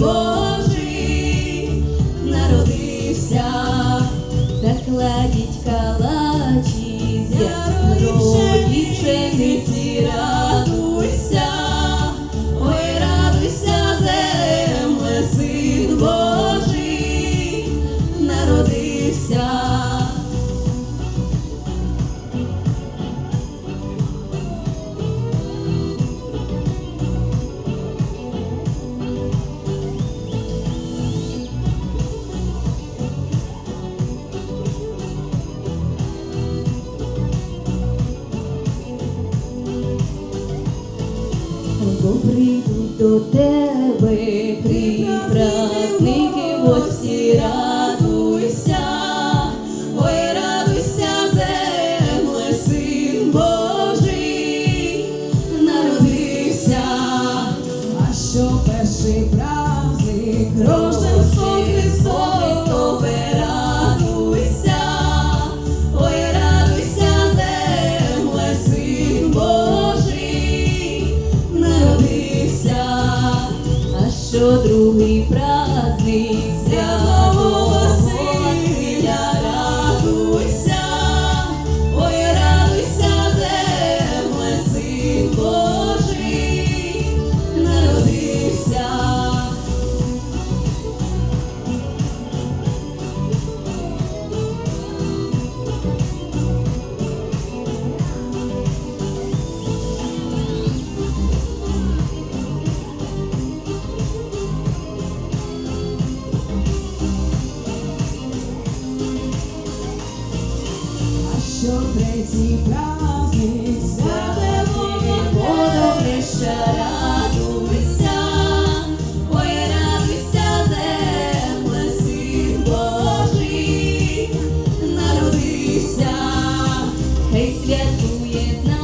Божий народився, так ладіть калачі. до тебе прибратники, праздники, ось всі радуйся, ой, радуйся, земле, син Божий, народився, а що перший праздник рожденство outro що третій праздник святимо водом ще радуйся, ой, радуйся, земле, син Божий, народився, хай святкує нас.